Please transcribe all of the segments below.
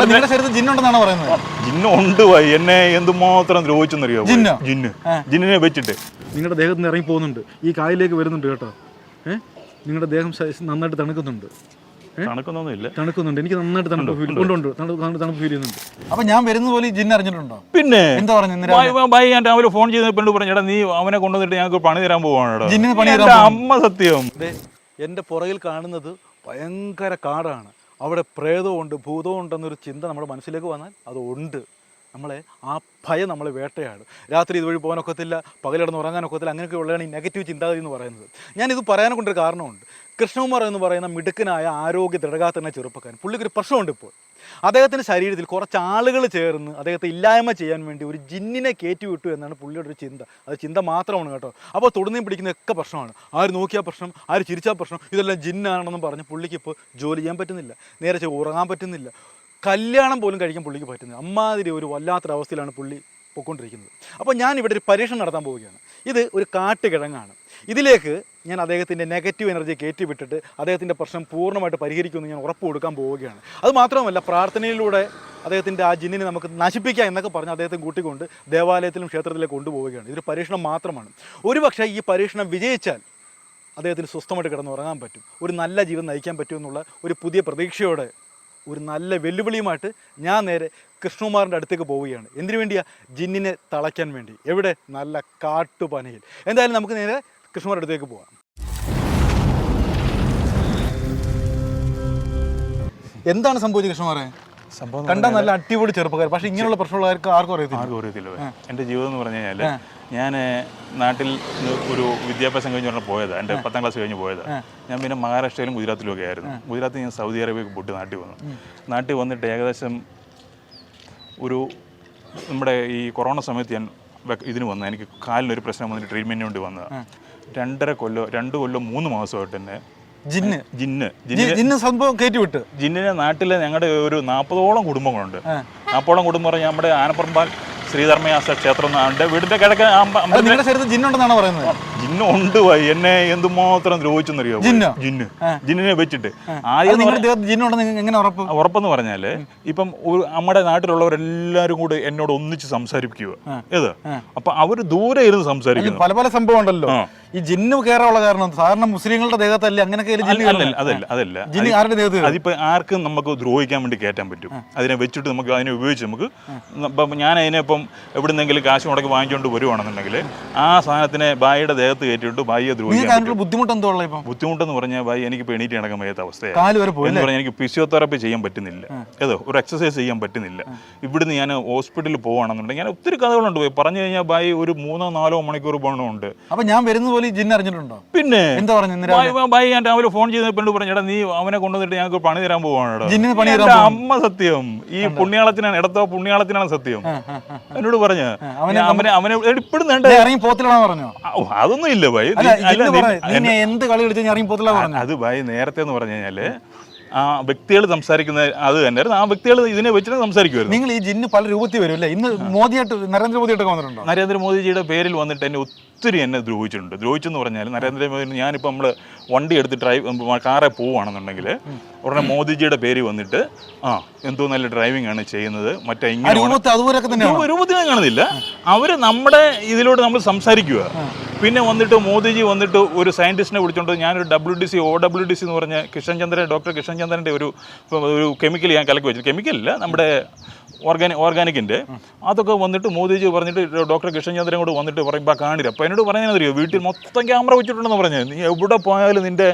നിങ്ങളുടെ ശരീരത്തിൽ ജിന്നുണ്ടെന്നാണ് പറയുന്നത്? ജിന്ന് ഉണ്ട് ഭായി എന്നെ എന്തുമാത്രം ദ്രോഹിച്ചെന്നറിയോ? ജിന്നോ? ജിന്ന്. ജിന്നിനെ വെച്ചിട്ട്. നിങ്ങളുടെ ദേഹത്ത് നിന്ന് ഇറങ്ങി പോകുന്നുണ്ട് ഈ കായലിലേക്ക് വരുന്നുണ്ട് കേട്ടോ. ഏഹ് നിങ്ങളുടെ ദേഹം നന്നായിട്ട് തണുക്കുന്നുണ്ട്. എനിക്ക് നന്നായിട്ട് തണുപ്പ് ഫീൽ കൊണ്ടുണ്ട് തണുപ്പ് ഫീൽ ചെയ്യുന്നുണ്ട്. അപ്പൊ ഞാൻ വരുന്ന പോലെ അറിഞ്ഞിട്ടുണ്ടോ? പിന്നെ. എന്താ പറഞ്ഞു ഞാൻ രാവിലെ ഫോൺ ചെയ്ത് പെണ്ണു പറഞ്ഞു എടാ നീ അവനെ കൊണ്ടുവന്നിട്ട് ഞങ്ങൾക്ക് പണി തരാൻ പോവാണ് ജിന്നിന് പണി തരാൻ എന്റെ അമ്മ സത്യം. എന്റെ പുറകിൽ കാണുന്നത് ഭയങ്കര കാടാണ്. അവിടെ പ്രേതമുണ്ട് ഭൂതമുണ്ടെന്നൊരു ചിന്ത നമ്മുടെ മനസ്സിലേക്ക് വന്നാൽ അത് ഉണ്ട്. നമ്മളെ ആ ഭയം നമ്മളെ വേട്ടയാണ് രാത്രി ഇതുവഴി പോകാനൊക്കത്തില്ല പകലിടന്ന് ഉറങ്ങാനൊക്കത്തില്ല അങ്ങനെയൊക്കെ ഉള്ളതാണ് ഈ നെഗറ്റീവ് ചിന്താഗതി എന്ന് പറയുന്നത്. ഞാനിത് പറയാനെ ഒരു കാരണമുണ്ട്. കൃഷ്ണകുമാർ എന്ന് പറയുന്ന മിടുക്കനായ ആരോഗ്യ ദൃഢഗാത്തന ചെറുപ്പക്കാരൻ. പുള്ളിക്കൊരു പ്രശ്നമുണ്ട് ഇപ്പോൾ. അദ്ദേഹത്തിന്റെ ശരീരത്തിൽ കുറച്ച് ആളുകൾ ചേർന്ന് അദ്ദേഹത്തെ ഇല്ലായ്മ ചെയ്യാൻ വേണ്ടി ഒരു ജിന്നിനെ കയറ്റി വിട്ടു എന്നാണ് പുള്ളിയുടെ ഒരു ചിന്ത. അത് ചിന്ത മാത്രമാണ് കേട്ടോ. അപ്പോൾ തൊടുന്നേം പിടിക്കുന്നതൊക്കെ പ്രശ്നമാണ്. ആര് നോക്കിയാൽ പ്രശ്നം ആര് ചിരിച്ചാൽ പ്രശ്നം ഇതെല്ലാം ജിന്നാണെന്നും പറഞ്ഞ് പുള്ളിക്ക് ഇപ്പോൾ ജോലി ചെയ്യാൻ പറ്റുന്നില്ല. നേരെ ഉറങ്ങാൻ പറ്റുന്നില്ല. കല്യാണം പോലും കഴിക്കാൻ പുള്ളിക്ക് പറ്റുന്നില്ല. അമ്മാതിരി ഒരു വല്ലാത്തൊരവസ്ഥയിലാണ് പുള്ളി പൊയ്ക്കൊണ്ടിരിക്കുന്നത്. അപ്പോൾ ഞാൻ ഇവിടെ ഒരു പരീക്ഷണം നടത്താൻ പോവുകയാണ്. ഇത് ഒരു കാട്ടുകിഴങ്ങാണ്. ഇതിലേക്ക് ഞാൻ അദ്ദേഹത്തിന്റെ നെഗറ്റീവ് എനർജി കയറ്റി വിട്ടിട്ട് അദ്ദേഹത്തിന്റെ പ്രശ്നം പൂർണമായിട്ട് പരിഹരിക്കുമെന്ന് ഞാൻ ഉറപ്പ് കൊടുക്കാൻ പോവുകയാണ്. അത് മാത്രമല്ല പ്രാർത്ഥനയിലൂടെ അദ്ദേഹത്തിന്റെ ആ ജിന്നിനെ നമുക്ക് നശിപ്പിക്കാം എന്നൊക്കെ പറഞ്ഞ് അദ്ദേഹത്തെ കൂട്ടിക്കൊണ്ട് ദേവാലയത്തിലും ക്ഷേത്രത്തിലേക്ക് കൊണ്ടുപോവുകയാണ്. ഇതൊരു പരീക്ഷണം മാത്രമാണ്. ഒരുപക്ഷെ ഈ പരീക്ഷണം വിജയിച്ചാൽ അദ്ദേഹത്തിന് സ്വസ്ഥമായിട്ട് കിടന്നുറങ്ങാൻ പറ്റും. ഒരു നല്ല ജീവൻ നയിക്കാൻ പറ്റുമെന്നുള്ള ഒരു പുതിയ പ്രതീക്ഷയോടെ ഒരു നല്ല വെല്ലുവിളിയുമായിട്ട് ഞാൻ നേരെ കൃഷ്ണകുമാറിന്റെ അടുത്തേക്ക് പോവുകയാണ്. എന്തിനു വേണ്ടിയാ? ജിന്നിനെ തളയ്ക്കാൻ വേണ്ടി. എവിടെ? നല്ല കാട്ടുപനയിൽ. എന്തായാലും നമുക്ക് നേരെ കൃഷ്ണകുമാറിന്റെ അടുത്തേക്ക് പോവാം. എന്താണ് സംഭവിച്ചത് കൃഷ്ണമാരെ സംഭവം കണ്ടാൽ നല്ല അടിപൊളി ചെറുപ്പക്കാർ പക്ഷെ ഇങ്ങനെയുള്ള പ്രശ്നമുള്ളവർക്ക് ആർക്കും അറിയത്തില്ല. ആർക്കും അറിയത്തില്ല. എന്റെ ജീവിതം എന്ന് പറഞ്ഞു കഴിഞ്ഞാൽ ഞാൻ നാട്ടിൽ ഒരു വിദ്യാഭ്യാസം കഴിഞ്ഞ് പറഞ്ഞാൽ പോയതാണ് എന്റെ പത്താം ക്ലാസ് കഴിഞ്ഞ് പോയത്. ഞാൻ പിന്നെ മഹാരാഷ്ട്രയിലും ഗുജറാത്തിലും ഒക്കെ ആയിരുന്നു ഗുജറാത്തിൽ ഞാൻ സൗദി അറേബ്യക്ക് പൊട്ടി നാട്ടിൽ വന്നു. നാട്ടിൽ വന്നിട്ട് ഏകദേശം ഒരു നമ്മുടെ ഈ കൊറോണ സമയത്ത് ഞാൻ ഇതിന് വന്നു. എനിക്ക് കാലിനൊരു പ്രശ്നം വന്നിട്ട് ട്രീറ്റ്മെന്റിന് വേണ്ടി വന്നതാണ് രണ്ടര കൊല്ലോ രണ്ട് കൊല്ലം മൂന്ന് മാസമായിട്ട് തന്നെ ജിന്ന്. ജിന്ന്. ജിന്ന് സംഭവം കയറ്റി വിട്ട്. ജിന്നിനെ നാട്ടിലെ ഞങ്ങളുടെ ഒരു നാൽപ്പതോളം കുടുംബങ്ങളുണ്ട്. നാൽപ്പതോളം കുടുംബം പറഞ്ഞാൽ നമ്മുടെ ആനപ്പറമ്പാൽ ശ്രീധർമ്മയാസ ക്ഷേത്രം എന്റെ വീടിന്റെ കിഴക്ക് നിങ്ങളുടെ ശരീരത്തിൽ ജിന്നുണ്ടെന്നാണ് പറയുന്നത്? ജിന്നു ഉണ്ട് ഭായി എന്നെ എന്തുമാത്രം ദ്രോഹിച്ചെന്നറിയോ? ജിന്നു? ജിന്നോ? ജിന്ന് ജിന്നിനെ വെച്ചിട്ട്. ആദ്യം എങ്ങനെ ഉറപ്പ്? ഉറപ്പെന്ന് പറഞ്ഞാൽ ഇപ്പം ഒരു നമ്മുടെ നാട്ടിലുള്ളവരെല്ലാരും കൂടെ എന്നോട് ഒന്നിച്ച് സംസാരിക്കുക ഏത്? അപ്പൊ അവർ ദൂരെ ഇരുന്ന് സംസാരിക്കും പല പല സംഭവം ഉണ്ടല്ലോ ഈ ജിന്നു കയറാനുള്ള കാരണം സാധാരണ മുസ്ലിങ്ങളുടെ ദേഹത്തല്ലേ അങ്ങനെയൊക്കെ അതല്ല അതല്ല. ജിന്ന് ആരുടെ ദേഹത്ത്? അതിപ്പോ ആർക്കും നമുക്ക് ദ്രോഹിക്കാൻ വേണ്ടി കയറ്റാൻ പറ്റും. അതിനെ വെച്ചിട്ട് നമുക്ക് അതിനെ ഉപയോഗിച്ച് നമുക്ക് ഞാൻ അതിനെ ഇപ്പം എവിടുന്നെങ്കിലും കാശ് മുടക്കി വാങ്ങിച്ചുകൊണ്ട് വരുവാണെന്നുണ്ടെങ്കിൽ ആ സാധനത്തിനെ ബായിയുടെ ദേഹത്ത് കയറ്റിയിട്ട് ബായിയെ നിങ്ങൾക്ക് ദ്രോഹിക്കാൻ ബുദ്ധിമുട്ട് ഇപ്പം? ബുദ്ധിമുട്ടെന്ന് പറഞ്ഞാൽ ബായി എനിക്ക് ഇപ്പൊ എണീറ്റ് നടക്കാൻ വയ്യാത്ത അവസ്ഥയാണ്. എന്ന് പറഞ്ഞാൽ എനിക്ക് ഫിസിയോതെറാപ്പി ചെയ്യാൻ പറ്റുന്നില്ല. ഏതോ ഒരു എക്സസൈസ് ചെയ്യാൻ പറ്റുന്നില്ല. ഇവിടുന്ന് ഞാൻ ഹോസ്പിറ്റലിൽ പോവാണെന്നുണ്ടെങ്കിൽ ഞാൻ ഒത്തിരി കഥകളുണ്ട് പോയി. പറഞ്ഞു കഴിഞ്ഞാൽ ബായി ഒരു മൂന്നോ നാലോ മണിക്കൂർ പോകണമുണ്ട് അപ്പൊ ഞാൻ വരുന്ന പോലെ ജിൻ ജിന്ന് അറിഞ്ഞിട്ടുണ്ടോ? പിന്നെ? എന്താ പറഞ്ഞു? ബായി ഞാൻ രാവിലെ ഫോൺ ചെയ്ത് പെണ്ണു പറഞ്ഞു എടാ നീ അവനെ കൊണ്ടുവന്നിട്ട് ഞങ്ങൾക്ക് പണി തരാൻ പോവാണ് അമ്മ സത്യം. ഈ പുണ്യാളത്തിനാണ് ഇടത്തോ പുണ്യാളത്തിനാണ് സത്യം. എന്നോട് പറഞ്ഞു. അവനെ അവനെ ഇപ്പോഴും ഇറങ്ങി പോത്തിലാന്ന് പറഞ്ഞു? അതൊന്നും ഇല്ല നീ- എന്ത് കളി കളിച്ചു ഇറങ്ങി പോത്തില്ല പറഞ്ഞു? അത് ഭയ നേരത്തെ എന്ന് പറഞ്ഞു കഴിഞ്ഞാൽ ആ വ്യക്തികൾ സംസാരിക്കുന്ന അത് തന്നെയായിരുന്നു ആ വ്യക്തികൾ ഇതിനെ വെച്ചിട്ട് സംസാരിക്കുമായിരുന്നു നിങ്ങൾ ഈ ജിന്ന് പല രൂപത്തിൽ വരും അല്ലേ? ഇന്ന് മോദിയായിട്ട് നരേന്ദ്രമോദിയായിട്ടൊക്കെ വന്നിട്ടുണ്ടോ? നരേന്ദ്രമോദിജിയുടെ പേരിൽ വന്നിട്ട് എന്നെ ഒത്തിരി എന്നെ ദ്രോഹിച്ചിട്ടുണ്ട്. ദ്രോഹിച്ചെന്ന് പറഞ്ഞാൽ നരേന്ദ്രമോദി ഞാനിപ്പോൾ നമ്മൾ വണ്ടി എടുത്ത് ഡ്രൈവ് കാറെ പോവുകയാണെന്നുണ്ടെങ്കിൽ ഉടനെ മോദിജിയുടെ പേര് വന്നിട്ട് ആ എന്തോ നല്ല ഡ്രൈവിംഗ് ആണ് ചെയ്യുന്നത് മറ്റേ ഇങ്ങനെ രൂപത്തിൽ കാണുന്നില്ല. അവർ നമ്മുടെ ഇതിലൂടെ നമ്മൾ സംസാരിക്കുക പിന്നെ വന്നിട്ട് മോദിജി വന്നിട്ട് ഒരു സയന്റിസ്റ്റിനെ വിളിച്ചുകൊണ്ട് ഞാനൊരു W D C oh W D C എന്ന് പറഞ്ഞ കിഷൻ ചന്ദ്രൻ ഡോക്ടർ കിഷൻ ചന്ദ്രന്റെ ഒരു ഒരു കെമിക്കൽ ഞാൻ കലക്കി വെച്ചു കെമിക്കലല്ല നമ്മുടെ ഓർഗാനിക് ഓർഗാനിക്കിന്റെ. അതൊക്കെ വന്നിട്ട് മോദിജി പറഞ്ഞിട്ട് ഡോക്ടർ കൃഷ്ണചന്ദ്രൻ ചന്ദ്രൻ കൂടെ വന്നിട്ട് പറയുമ്പോൾ കാണില്ല. അപ്പോൾ എന്നോട് പറഞ്ഞറിയോ വീട്ടിൽ മൊത്തം ക്യാമറ വെച്ചിട്ടുണ്ടെന്ന് പറഞ്ഞത്. നീ എവിടെ പോയാലും നിന്റെ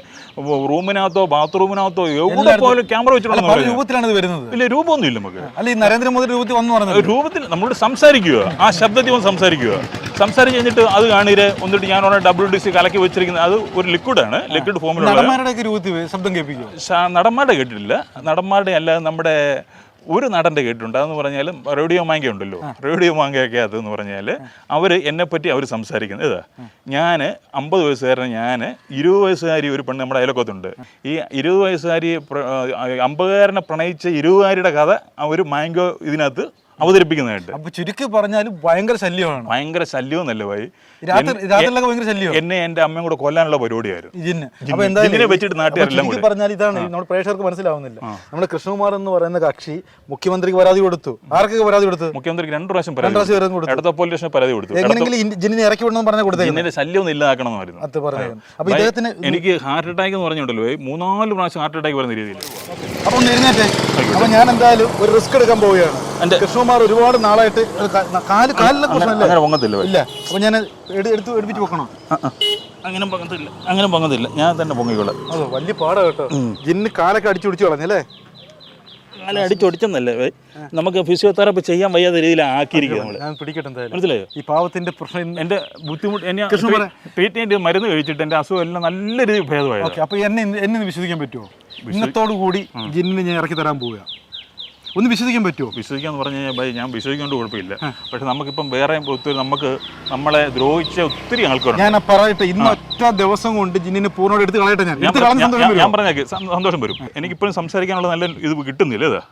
റൂമിനകത്തോ ബാത്റൂമിനകത്തോ എവിടെ പോയാലും ക്യാമറ വെച്ചിട്ടുണ്ടെന്ന് രൂപത്തിലാണ് വരുന്നത്. ഇല്ല രൂപമൊന്നും ഇല്ല നമുക്ക്. അല്ല ഈ നരേന്ദ്രമോദി രൂപത്തിൽ വന്നു പറഞ്ഞത്. രൂപത്തിൽ നമ്മളോട് സംസാരിക്കുക. ആ ശബ്ദത്തിൽ വന്ന് സംസാരിക്കുക. സംസാരിച്ച് കഴിഞ്ഞിട്ട് അത് കാണിരെ എന്നിട്ട് ഞാൻ ഉടനെ ഡബ്ല്യു ഡി സി കലക്കി വെച്ചിരിക്കുന്നത് അത് ഒരു ലിക്വിഡാണ് ലിക്വിഡ് ഫോമിലുള്ള നടന്മാരുടെ ശബ്ദം കേൾപ്പിക്കും നടന്മാരുടെ കേട്ടിട്ടില്ല. നടന്മാരുടെ അല്ല നമ്മുടെ ഒരു നടന്റെ കേട്ടിട്ടുണ്ട്. അതെന്ന് പറഞ്ഞാൽ റേഡിയോ മാങ്ക ഉണ്ടല്ലോ. റേഡിയോ മാങ്കയൊക്കെ അതെന്ന് പറഞ്ഞാൽ അവർ എന്നെപ്പറ്റി അവർ സംസാരിക്കുന്നത്. ഇതാ. ഞാൻ അമ്പത് വയസ്സുകാരൻ ഞാൻ ഇരുപത് വയസ്സുകാരി ഒരു പെണ്ണ് നമ്മുടെ അയലക്കത്തുണ്ട് ഈ ഇരുപത് വയസ്സുകാരി അമ്പതുകാരനെ പ്രണയിച്ച ഇരുപതുകാരിയുടെ കഥ ഒരു മാങ്കോ ഇതിനകത്ത് അവതരിപ്പിക്കുന്നതായിട്ട്. അപ്പൊ ചുരുക്കി പറഞ്ഞാൽ ഭയങ്കര ശല്യമാണ്. ഭയങ്കര ശല്യമെന്നല്ല ഭായി? രാത്രി രാത്രിയിലൊക്കെ ഭയങ്കര ശല്യം എന്നെ എന്റെ അമ്മയും കൂടെ കൊല്ലാനുള്ള പരിപാടിയായിരുന്നു. വെച്ചിട്ട് നാട്ടുകാരെല്ലാം പറഞ്ഞാൽ ഇതാണ് നമ്മുടെ പ്രേക്ഷകർക്ക് മനസ്സിലാവുന്നില്ല. നമ്മുടെ കൃഷ്ണകുമാർ എന്ന് പറയുന്ന കക്ഷി മുഖ്യമന്ത്രിക്ക് പരാതി കൊടുത്തു. ആർക്കൊക്കെ പരാതി കൊടുത്തു? മുഖ്യമന്ത്രിക്ക് രണ്ടു പ്രാവശ്യം പരാതി പ്രാവശ്യം കൊടുത്തു. അടുത്ത പോലീസ് പരാതി കൊടുത്തു. എങ്ങനെങ്കിലും ഈ ജിന്നിനെ ഇറക്കി വിടണമെന്ന് പറഞ്ഞാൽ കൊടുത്തത് ജിന്നിന്റെ ശല്യം ഒന്ന് ഇല്ലാതാക്കണമെന്നായിരുന്നു. അത് പറഞ്ഞു അപ്പൊ ഇദ്ദേഹത്തിന് എനിക്ക് ഹാർട്ട് അറ്റാക്ക് എന്ന് പറഞ്ഞുണ്ടല്ലോ മൂന്നാൽ പ്രാവശ്യം ഹാർട്ട് അറ്റാക്ക് വരുന്ന രീതിയിൽ. അപ്പൊ ഒന്ന് എഴുന്നേറ്റേ. അപ്പൊ ഞാൻ എന്തായാലും ഒരു റിസ്ക് എടുക്കാൻ പോവുകയാണ്. എന്റെ- കൃഷ്ണകുമാർ ഒരുപാട് നാളായിട്ട് കാൽ കാലിലെ പ്രശ്നമല്ലേ? അങ്ങനെ പൊങ്ങത്തില്ല ഇല്ല. അപ്പൊ ഞാൻ എടു- എടുത്ത് എടുപ്പിച്ച് വെക്കണോ. അങ്ങനെ പൊങ്ങത്തില്ല. അങ്ങനെ പൊങ്ങത്തില്ല. ഞാൻ തന്നെ പൊങ്ങിക്കോളാം. അതോ വലിയ പാടാ കേട്ടോ. ജിന്ന് കാലൊക്കെ അടിച്ചു പിടിച്ചു കളഞ്ഞല്ലേ അങ്ങനെ അടിച്ചൊടിച്ചെന്നല്ലേ നമുക്ക് ഫിസിയോതെറാപ്പി ചെയ്യാൻ വയ്യാത്ത എന്തായാലും. മനസ്സിലായോ? ഈ പാവത്തിന്റെ പ്രശ്നം എന്റെ ബുദ്ധിമുട്ട് എന്നെ. ട്രീറ്റ്മെന്റ് മരുന്ന് കഴിച്ചിട്ട് എന്റെ അസുഖം എല്ലാം നല്ല രീതിയിൽ ഭേദമായി അപ്പൊ എന്നെ എന്നെ വിശ്വസിക്കാൻ പറ്റുമോ ഇന്നത്തോടു കൂടി ജിന്നിനെ ഞാൻ ഇറക്കി തരാൻ പോവുക. ഒന്ന് വിശ്വസിക്കാൻ പറ്റുമോ? വിശ്വസിക്കാന്ന് പറഞ്ഞു കഴിഞ്ഞാൽ ഞാൻ വിശ്വസിക്കൊണ്ട് കുഴപ്പമില്ല. പക്ഷെ നമുക്കിപ്പം വേറെ ഒത്തിരി നമുക്ക് നമ്മളെ ദ്രോഹിച്ച ഒത്തിരി ആൾക്കാർ ഞാൻ പറയട്ടെ ഇന്ന് ഒറ്റ ദിവസം കൊണ്ട് ജിന്നിനെ പൂർണോട് എടുത്ത് കളയട്ടെ ഞാൻ. ഞാൻ പറഞ്ഞേക്ക് സന്തോഷം വരും. എനിക്കിപ്പോഴും സംസാരിക്കാനുള്ള നല്ല ഇത് കിട്ടുന്നില്ല ഇതാ.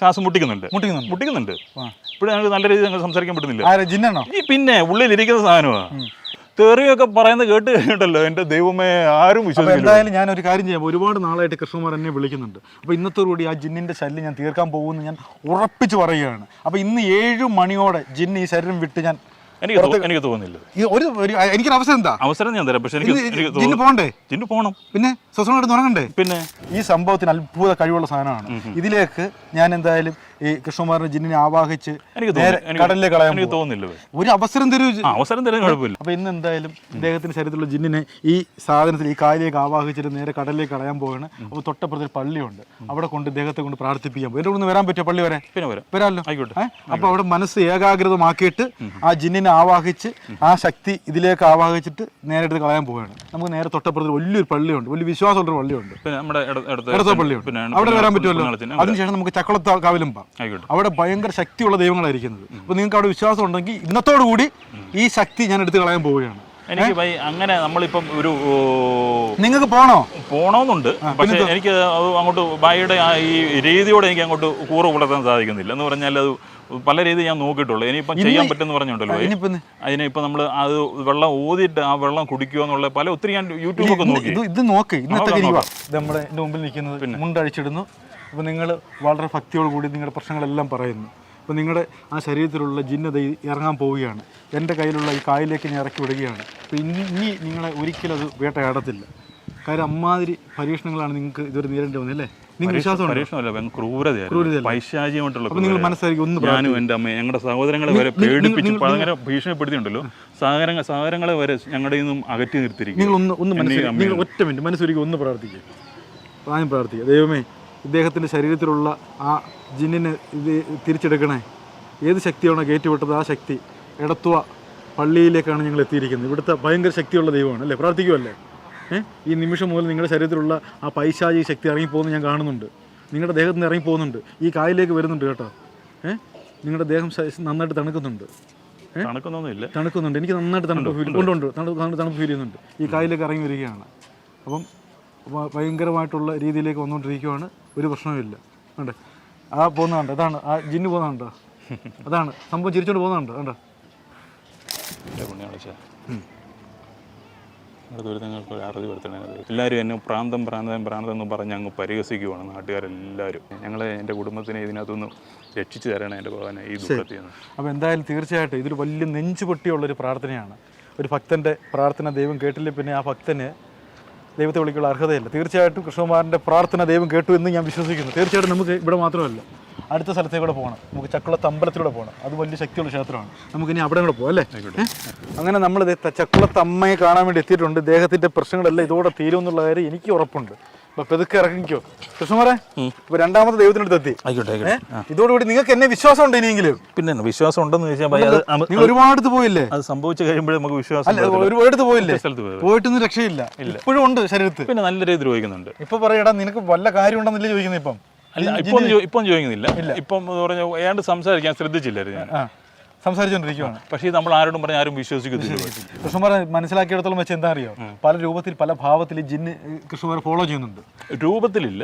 ശ്വാസം മുട്ടിക്കുന്നുണ്ട്. മുട്ടിക്കുന്നുണ്ട്. ഇപ്പോഴും ഞങ്ങൾക്ക് നല്ല രീതിയിൽ സംസാരിക്കാൻ പറ്റുന്നില്ല. ആരാ ജിന്നാണോ? ഈ പിന്നെ ഉള്ളിലിരിക്കുന്ന സാധനമാണ് തെറിയൊക്കെ പറയുന്നത് കേട്ട് കഴിഞ്ഞിട്ടല്ലോ എന്റെ ദൈവമേ ആരും വിശ്വസിക്കും വിശ്വസിക്കില്ല. എന്തായാലും ഞാൻ ഒരു കാര്യം ചെയ്യാം. ഒരുപാട് നാളായിട്ട് കൃഷ്ണകുമാർ എന്നെ വിളിക്കുന്നുണ്ട്. അപ്പൊ ഇന്നത്തോടുകൂടി ആ ജിന്നിന്റെ ശല്യം ഞാൻ തീർക്കാൻ പോകുമെന്ന് ഞാൻ ഉറപ്പിച്ച് പറയുകയാണ്. അപ്പോൾ ഇന്ന് ഏഴു മണിയോടെ ജിന്ന് ഈ ശരീരം വിട്ട് ഞാൻ എനിക്ക് എനിക്ക് തോന്നുന്നില്ല. ഒരു എനിക്കൊരു അവസരം എന്താ? അവസരം ഞാൻ തരാം പക്ഷെ എനിക്ക് പോകണ്ടേ? ജിന്നു പോകണം പിന്നെ സ്വസ്ഥമായിട്ട് തുടങ്ങണ്ടേ പിന്നെ? ഈ സംഭവത്തിന് അത്ഭുത കഴിവുള്ള സാധനമാണ്. ഇതിലേക്ക് ഞാൻ എന്തായാലും ഈ കൃഷ്ണകുമാറിന് ജിന്നിനെ ആവാഹിച്ച് കളയാൻ എനിക്ക്. തോന്നുന്നില്ല ഒരു അവസരം തരൂ അവസരം തരാൻ കുഴപ്പമില്ല. അപ്പൊ ഇന്ന് എന്തായാലും ഇദ്ദേഹത്തിന്റെ ശരീരത്തിലുള്ള ജിന്നിനെ ഈ സാധനത്തിൽ ഈ കാലിലേക്ക് ആവാഹിച്ചിട്ട് നേരെ കടലിലേക്ക് കളയാൻ പോവാണ്. അപ്പോൾ തൊട്ടപ്പുറത്ത് ഒരു പള്ളിയുണ്ട്. അവിടെ കൊണ്ട് ഇദ്ദേഹത്തെ കൊണ്ട് പ്രാർത്ഥിപ്പിക്കാം പോകും എന്റെ കൂടെ വരാൻ പറ്റുമോ പള്ളി വരെ? പിന്നെ വരാം. വരാമല്ലോ ആയിക്കോട്ടെ. ഏ? അപ്പൊ അവിടെ മനസ്സ് ഏകാഗ്രതമാക്കിയിട്ട് ആ ജിന്നിനെ ആവാഹിച്ച് ആ ശക്തി ഇതിലേക്ക് ആവാഹിച്ചിട്ട് നേരെ എടുത്ത് കളയാൻ പോവാണ്. നമുക്ക് നേരെ തൊട്ടപ്പുറത്ത് വലിയൊരു പള്ളിയുണ്ട്. വലിയ വിശ്വാസമുള്ളൊരു പള്ളിയുണ്ട്. നമ്മുടെ ഇടത്ത് പള്ളിയുണ്ട്. അവിടെ വരാൻ പറ്റുമല്ലോ? അതിനുശേഷം നമുക്ക് ചക്കളത്താവിലും പോകാം അവിടെ ഭയങ്കര ശക്തിയുള്ള ദൈവങ്ങളായിരിക്കുന്നത്. അപ്പോൾ നിങ്ങൾക്ക് അവിടെ വിശ്വാസം ഉണ്ടെങ്കിൽ ഇന്നത്തോടു കൂടി ഈ ശക്തി ഞാൻ എടുത്ത് കളയാൻ പോവുകയാണ്. എനിക്ക് ഭായി അങ്ങനെ നമ്മളിപ്പം ഒരു നിങ്ങൾക്ക് പോണോ? പോണോന്നുണ്ട്. പക്ഷെ എനിക്ക് അത് അങ്ങോട്ട് ഭായിയുടെ ആ ഈ രീതിയോടെ എനിക്ക് അങ്ങോട്ട് കൂറ് പുലർത്താൻ സാധിക്കുന്നില്ല. എന്ന് പറഞ്ഞാൽ അത് പല രീതി ഞാൻ നോക്കിയിട്ടുള്ളൂ. ഇനിയിപ്പം ചെയ്യാൻ പറ്റുമെന്ന് പറഞ്ഞുണ്ടല്ലോ അതിനിപ്പം നമ്മൾ അത് വെള്ളം ഊതിയിട്ട് ആ വെള്ളം കുടിക്കുക എന്നുള്ള പല ഒത്തിരി ഞാൻ യൂട്യൂബൊക്കെ നോക്കി. ഇത് നോക്ക്. ഇന്നത്തെ നമ്മുടെ മുമ്പിൽ നിൽക്കുന്നത് മുണ്ടഴിച്ചിടുന്നു അപ്പോൾ നിങ്ങൾ വളരെ ഭക്തിയോട് കൂടി നിങ്ങളുടെ പ്രശ്നങ്ങളെല്ലാം പറയുന്നു. അപ്പോൾ നിങ്ങളുടെ ആ ശരീരത്തിലുള്ള ജിന്നത ഇറങ്ങാൻ പോവുകയാണ്. എന്റെ കയ്യിലുള്ള ഈ കായലിലേക്ക് ഞാൻ ഇറക്കി വിടുകയാണ്. അപ്പോൾ ഇനി ഇനി നിങ്ങളെ ഒരിക്കലും അത് വേട്ടയാടത്തില്ല. കാര്യം അമ്മാതിരി പരീക്ഷണങ്ങളാണ് നിങ്ങൾക്ക് ഇതുവരെ നേരിടേണ്ടി വന്നത് അല്ലേ? നിങ്ങൾക്ക് വിശ്വാസം അപ്പോൾ നിങ്ങൾ മനസ്സിലാക്കി ഒന്ന് ഞാനും എന്റെ അമ്മയും ഞങ്ങളുടെ സഹോദരങ്ങളെ വരെ പേടിപ്പിച്ച് അങ്ങനെ ഭീഷണിപ്പെടുത്തിയിട്ടുണ്ടല്ലോ സഹകരങ്ങൾ സഹകരങ്ങളെ വരെ ഞങ്ങളുടെ നിന്നും അകറ്റി നിർത്തിയിരിക്കും നിങ്ങൾ ഒന്ന് ഒന്ന് മനസ്സിൽ നിങ്ങൾ ഒറ്റ മിനിറ്റ് മനസ്സൊരുക്കി ഒന്ന് പ്രാർത്ഥിക്കുക ആദ്യം പ്രാർത്ഥിക്കുക ദൈവമേ ഇദ്ദേഹത്തിന്റെ ശരീരത്തിലുള്ള ആ ജിന്നിനെ ഇത് തിരിച്ചെടുക്കണേ. ഏത് ശക്തിയാണോ കയറ്റിവിട്ടത് ആ ശക്തി എടത്തുവ പള്ളിയിലേക്കാണ് ഞങ്ങൾ എത്തിയിരിക്കുന്നത്. ഇവിടുത്തെ ഭയങ്കര ശക്തിയുള്ള ദൈവമാണ് അല്ലേ? പ്രാർത്ഥിക്കുമല്ലേ ഏഹ് ഈ നിമിഷം മുതൽ നിങ്ങളുടെ ശരീരത്തിലുള്ള ആ പൈശാചിക ശക്തി ഇറങ്ങിപ്പോകുന്നത് ഞാൻ കാണുന്നുണ്ട്. നിങ്ങളുടെ ദേഹത്ത് നിന്ന് ഇറങ്ങിപ്പോകുന്നുണ്ട്. ഈ കായലിലേക്ക് വരുന്നുണ്ട് കേട്ടോ. ഏഹ് നിങ്ങളുടെ ദേഹം നന്നായിട്ട് തണുക്കുന്നുണ്ട്. തണുക്കുന്നൊന്നുമില്ല. തണുക്കുന്നുണ്ട്. എനിക്ക് നന്നായിട്ട് തണുപ്പ് ഫീൽ ഉണ്ട് തണുപ്പ് ഫീൽ ചെയ്യുന്നുണ്ട്. ഈ കായലിലേക്ക് ഇറങ്ങി വരികയാണ്. അപ്പം ഭയങ്കരമായിട്ടുള്ള രീതിയിലേക്ക് വന്നുകൊണ്ടിരിക്കുകയാണ് ഒരു പ്രശ്നവുമില്ല കണ്ടേ? ആ പോകുന്നതുണ്ട് അതാണ് ആ ജിന്നു പോകുന്നുണ്ടോ അതാണ്. സംഭവം ചിരിച്ചോണ്ട് പോകുന്നുണ്ട് കണ്ടോ? ദുരിതങ്ങൾക്ക് ഒരു അറുതി വരുത്തണത് എല്ലാവരും എന്നെ പ്രാന്തം പ്രാന്തം പ്രാന്തം എന്ന് പറഞ്ഞ് അങ്ങ് പരിഹസിക്കുവാണ് നാട്ടുകാരെല്ലാവരും. ഞങ്ങളെ എന്റെ കുടുംബത്തിനെ ഇതിനകത്തുനിന്ന് രക്ഷിച്ചു തരണം എന്റെ ഭവനെ ഈ ദുഃഖത്തിൽ നിന്ന്. അപ്പോൾ എന്തായാലും തീർച്ചയായിട്ടും ഇതൊരു വലിയ നെഞ്ചു പൊട്ടിയുള്ളൊരു പ്രാർത്ഥനയാണ്. ഒരു ഭക്തന്റെ പ്രാർത്ഥന ദൈവം കേട്ടില്ലേ? പിന്നെ ആ ഭക്തന് ദൈവത്തെ വിളിക്കുള്ള അർഹതയില്ല. തീർച്ചയായിട്ടും കൃഷ്ണകുമാരന്റെ പ്രാർത്ഥന ദൈവം കേട്ടു എന്ന് ഞാൻ വിശ്വസിക്കുന്നു. തീർച്ചയായിട്ടും നമുക്ക് ഇവിടെ മാത്രമല്ല അടുത്ത സ്ഥലത്തേക്കൂടെ പോകണം. നമുക്ക് ചക്കുളത്ത് അമ്പലത്തിലൂടെ പോകണം. അത് വലിയ ശക്തിയുള്ള ക്ഷേത്രമാണ്. നമുക്കിനി അവിടെ കൂടെ പോകാം അല്ലേ? അങ്ങനെ നമ്മൾ ചക്കുളത്ത് അമ്മയെ കാണാൻ വേണ്ടി എത്തിയിട്ടുണ്ട്. ദേഹത്തിന്റെ പ്രശ്നങ്ങളെല്ലാം ഇതോടെ തീരുമെന്നുള്ള കാര്യം എനിക്ക് ഉറപ്പുണ്ട്. പെതുക്കെ ഇറങ്ങിക്കോ. കൃഷ്ണമാരെ ഇപ്പൊ രണ്ടാമത്തെ ദൈവത്തിനടുത്ത് എത്തി ആയിക്കോട്ടെ? ഇതോടുകൂടി നിങ്ങൾക്ക് എന്നെ വിശ്വാസം ഉണ്ട് ഇനിയെങ്കിലും പിന്നെ വിശ്വാസം ഉണ്ടെന്ന് ചോദിച്ചാൽ നിങ്ങൾ ഒരുപാട് പോയില്ലേ? അത് സംഭവിച്ചു കഴിയുമ്പോഴേ നമുക്ക് വിശ്വാസം ഒരുപാട് പോയില്ലേ? പോയിട്ടൊന്നും രക്ഷയില്ല. ഇപ്പോഴും ഉണ്ട് ശരീരത്തിൽ പിന്നെ നല്ല രീതിയിൽ ദ്രോഹിക്കുന്നുണ്ട് ഇപ്പൊ പറയടാ നിനക്ക് വല്ല കാര്യം ഉണ്ടെന്നില്ല ചോദിക്കുന്നത് ഇപ്പം? അല്ല ഇപ്പം ചോദിക്കുന്നില്ല. ഇപ്പം എന്ന് പറഞ്ഞാൽ ഏതാണ്ട് സംസാരിക്കാൻ ശ്രദ്ധിച്ചില്ലായിരുന്നു ഞാൻ. ആ. സംസാരിച്ചുകൊണ്ടിരിക്കുവാണ് പക്ഷേ നമ്മൾ ആരോടും പറഞ്ഞാൽ ആരും വിശ്വസിക്കുന്നില്ല കൃഷ്ണകുമാർ മനസ്സിലാക്കിയിടത്തോളം വെച്ച് എന്താ അറിയോ? പല രൂപത്തിൽ പല ഭാവത്തിൽ ജിന്ന് കൃഷ്ണകുമാർ ഫോളോ ചെയ്യുന്നുണ്ട്. രൂപത്തിലില്ല.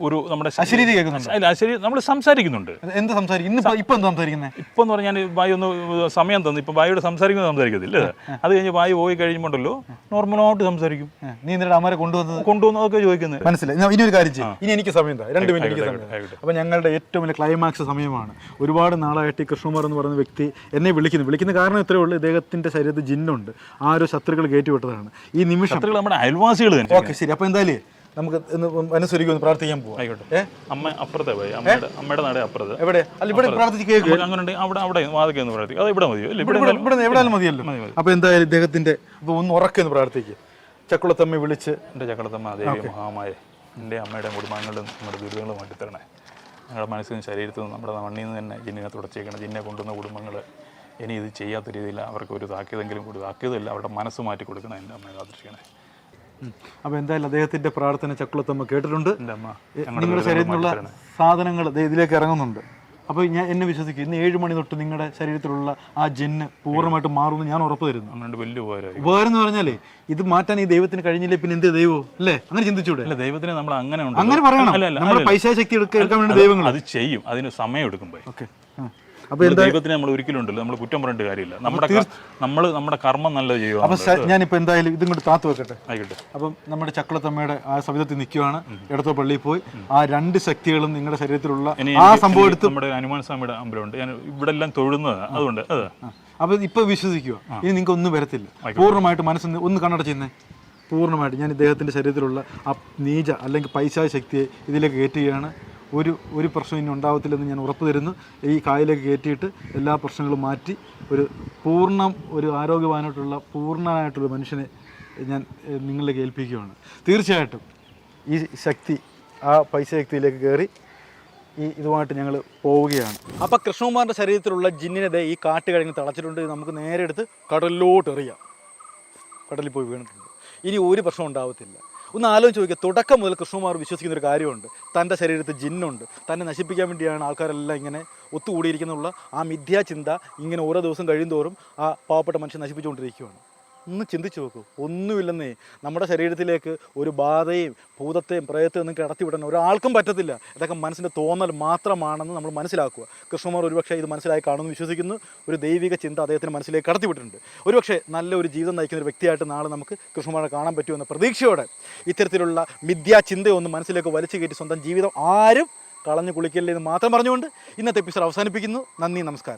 ഒരു നമ്മുടെ അശരീതി കേൾക്കുന്നുണ്ടോ? അല്ല അശരീരി നമ്മൾ സംസാരിക്കുന്നുണ്ട്. എന്ത് സംസാരിക്കും? ഇപ്പൊ എന്ത് സംസാരിക്കുന്നത് ഇപ്പം എന്ന് പറഞ്ഞാൽ വായു ഒന്ന് സമയം തന്നു. ഇപ്പം വായുടെ സംസാരിക്കുന്നത് സംസാരിക്കത്തില്ല. അത് കഴിഞ്ഞ് വായു പോയി കഴിയുമ്പോണ്ടല്ലോ നോർമലായിട്ട് സംസാരിക്കും. നീ എന്നിട്ട് അമ്മരെ കൊണ്ടുവന്നത്? കൊണ്ടുവന്നതൊക്കെ ചോദിക്കുന്നത് മനസ്സിലായി. ഇനി ഒരു കാര്യം ചെയ്യും. ഇനി എനിക്ക് സമയം താ. രണ്ട് മിനിറ്റ് എനിക്ക് സമയം. അപ്പോൾ ഞങ്ങളുടെ ഏറ്റവും വലിയ ക്ലൈമാക്സ് സമയമാണ്. ഒരുപാട് നാളായിട്ട് ഈ കൃഷ്ണകുമാർ എന്ന് പറയുന്ന വ്യക്തി എന്നെ വിളിക്കുന്നു. വിളിക്കുന്ന കാരണം ഇത്രേ ഉള്ളൂ. ഇദ്ദേഹത്തിന്റെ ശരീരത്തിൽ ജിന്നുണ്ട്. ആരോ ശത്രുക്കൾ കയറ്റി വിട്ടതാണ് ഈ നിമിഷം നമ്മുടെ അയൽവാസികൾ ഓക്കെ ശരി. അപ്പൊ എന്തായാലും നമുക്ക് ഇന്ന് മനസ്സൊരുക്കി ഒന്ന് പ്രാർത്ഥിക്കാൻ പോവാം. ആയിക്കോട്ടെ. അമ്മ അപ്പുറത്തെ പോയി. അമ്മയുടെ അമ്മയുടെ നാട് അപ്പുറത്ത്. എവിടെ? അല്ല ഇവിടെ പ്രാർത്ഥിച്ച് കേൾക്കും അങ്ങനെ അവിടെ അവിടെ വാതൊക്കെ ഒന്ന് പ്രാർത്ഥിക്കും. അത് ഇവിടെ മതിയോ? ഇവിടെ ഇവിടെ എവിടെയാലും മതിയല്ലോ. മതി, മതി. അപ്പോൾ എന്തായാലും ഇദ്ദേഹത്തിന്റെ അപ്പോൾ ഒന്ന് ഉറക്കെ ഒന്ന് പ്രാർത്ഥിക്കുക ചക്കുളത്തമ്മ വിളിച്ച് എന്റെ ചക്കുളത്തമ്മ ദേവി മഹാമായ എന്റെ അമ്മയുടെ കുടുംബാംഗങ്ങളും നമ്മുടെ ദുരിതങ്ങളും മാറ്റി തരണേ ഞങ്ങളുടെ ശരീരത്തിൽ നിന്ന് നമ്മുടെ മണ്ണിൽ നിന്ന് തന്നെ ജിന്നിനെ തുടച്ചേക്കണം. ജിന്നെ കൊണ്ടുവന്ന കുടുംബങ്ങൾ ഇനി ഇത് ചെയ്യാത്ത രീതിയിൽ അവർക്ക് ഒരു താക്കീതെങ്കിലും കൂടി താക്കീതല്ല അവരുടെ മനസ്സ് മാറ്റി കൊടുക്കണം എന്റെ അമ്മയെ കാത്തിരിക്കണേ അപ്പോൾ എന്തായാലും അദ്ദേഹത്തിന്റെ പ്രാർത്ഥന ചക്കുളത്തമ്മ കേട്ടിട്ടുണ്ട്. നിങ്ങളുടെ ശരീരത്തിലുള്ള സാധനങ്ങൾ ഇതിലേക്ക് ഇറങ്ങുന്നുണ്ട്. അപ്പോൾ ഞാൻ എന്നെ വിശ്വസിക്കും ഇന്ന് ഏഴ് മണി തൊട്ട് നിങ്ങളുടെ ശരീരത്തിലുള്ള ആ ജെന്ന് പൂർണമായിട്ട് മാറുമെന്ന് ഞാൻ ഉറപ്പ് തരുന്നു. വലിയ ഉപകാരം എന്ന് പറഞ്ഞാലേ ഇത് മാറ്റാൻ ഈ ദൈവത്തിന് കഴിഞ്ഞില്ലേ പിന്നെ എന്ത് ദൈവം? അല്ലേ? അങ്ങനെ ചിന്തിച്ചൂടെ? അല്ല ദൈവത്തിന് നമ്മൾ അങ്ങനെ ഉണ്ട്. അങ്ങനെ പറയണം. നമ്മുടെ പൈസ ശക്തി എടുക്കാൻ വേണ്ടി ദൈവങ്ങൾ അത് ചെയ്യും. അതിന് സമയം എടുക്കുമ്പോൾ ഓക്കെ. അപ്പോൾ ദൈവത്തിന് നമ്മൾ ഒരിക്കലും ഉണ്ടല്ലോ. നമ്മൾ കുറ്റം പറഞ്ഞിട്ട് കാര്യമില്ല. നമ്മുടെ നമ്മൾ നമ്മുടെ കർമ്മം നല്ലത് ചെയ്യുക അപ്പോൾ ഞാനിപ്പോൾ എന്തായാലും ഇതും കൂടി താത്ത് വെക്കട്ടെ. ആയിക്കോട്ടെ. അപ്പം നമ്മുടെ ചക്കളത്തമ്മയുടെ ആ സവിധത്തിൽ നിൽക്കുവാണ് ഇടത്തോ പള്ളിയിൽ പോയി. ആ രണ്ട് ശക്തികളും നിങ്ങളുടെ ശരീരത്തിലുള്ള ആ സംഭവം എടുത്ത് നമ്മുടെ ഹനുമാൻ സ്വാമിയുടെ അമ്പലമുണ്ട്. ഞാൻ ഇവിടെ എല്ലാം തൊഴുന്നത് അതുകൊണ്ട് അത്. അപ്പൊ ഇപ്പൊ വിശ്വസിക്കുക ഇനി നിങ്ങൾക്ക് ഒന്നും വരത്തില്ല പൂർണമായിട്ട് മനസ്സിൽ ഒന്ന് കണ്ണടച്ചിരുന്നേ പൂർണമായിട്ട്. ഞാൻ ഇദ്ദേഹത്തിന്റെ ശരീരത്തിലുള്ള ആ നീച അല്ലെങ്കിൽ പൈശാ ശക്തിയെ ഇതിലേക്ക് കയറ്റുകയാണ്. ഒരു ഒരു പ്രശ്നം ഇനി ഉണ്ടാവത്തില്ലെന്ന് ഞാൻ ഉറപ്പ് തരുന്നു. ഈ കായലേക്ക് കയറ്റിയിട്ട് എല്ലാ പ്രശ്നങ്ങളും മാറ്റി ഒരു പൂർണം ഒരു ആരോഗ്യവാനായിട്ടുള്ള പൂർണനായിട്ടുള്ള മനുഷ്യനെ ഞാൻ നിങ്ങളിലേക്ക് ഏൽപ്പിക്കുകയാണ്. തീർച്ചയായിട്ടും ഈ ശക്തി ആ പൈസ ശക്തിയിലേക്ക് കയറി ഈ ഇതുമായിട്ട് ഞങ്ങൾ പോവുകയാണ്. അപ്പോൾ കൃഷ്ണകുമാറിന്റെ ശരീരത്തിലുള്ള ജിന്നിനെ ഈ കാട്ട് കഴിഞ്ഞ് തളച്ചിട്ടുണ്ട്. നമുക്ക് നേരെ എടുത്ത് കടലിലോട്ട് എറിയാം. കടലിൽ പോയി വീണിട്ടുണ്ട് ഇനി ഒരു പ്രശ്നം ഉണ്ടാവത്തില്ല. ഒന്ന് ആലോചിച്ച് നോക്കിയാൽ തുടക്കം മുതൽ കൃഷ്ണകുമാർ വിശ്വസിക്കുന്ന ഒരു കാര്യമുണ്ട്. തന്റെ ശരീരത്തിൽ ജിന്നുണ്ട്. തന്നെ നശിപ്പിക്കാൻ വേണ്ടിയാണ് ആൾക്കാരെല്ലാം ഇങ്ങനെ ഒത്തുകൂടിയിരിക്കുന്നുള്ള ആ മിഥ്യാചിന്ത ഇങ്ങനെ ഓരോ ദിവസം കഴിയുന്തോറും ആ പാവപ്പെട്ട മനുഷ്യൻ നശിപ്പിച്ചുകൊണ്ടിരിക്കുകയാണ്. ഒന്ന് ചിന്തിച്ചു നോക്കൂ. ഒന്നുമില്ലെന്നേ നമ്മുടെ ശരീരത്തിലേക്ക് ഒരു ബാധയും ഭൂതത്തെയും പ്രയത്തെയും ഒന്നും കടത്തിവിടാൻ ഒരാൾക്കും പറ്റത്തില്ല. ഇതൊക്കെ മനസ്സിന്റെ തോന്നൽ മാത്രമാണെന്ന് നമ്മൾ മനസ്സിലാക്കുക. കൃഷ്ണകുമാർ ഒരുപക്ഷെ ഇത് മനസ്സിലായി കാണുമെന്ന് വിശ്വസിക്കുന്നു. ഒരു ദൈവിക ചിന്ത അദ്ദേഹത്തിന് മനസ്സിലേക്ക് കടത്തിവിട്ടിട്ടുണ്ട് ഒരുപക്ഷെ നല്ല ഒരു ജീവിതം നയിക്കുന്ന ഒരു വ്യക്തിയായിട്ട് നാളെ നമുക്ക് കൃഷ്ണകുമാരെ കാണാൻ പറ്റുമെന്ന പ്രതീക്ഷയോടെ ഇത്തരത്തിലുള്ള മിഥ്യാചിന്തയൊന്നും മനസ്സിലേക്ക് വലിച്ചു കയറ്റി സ്വന്തം ജീവിതം ആരും കളഞ്ഞു കുളിക്കല്ലേ എന്ന് മാത്രം പറഞ്ഞുകൊണ്ട് ഇന്നത്തെ എപ്പിസോഡ് അവസാനിപ്പിക്കുന്നു. നന്ദി നമസ്കാരം.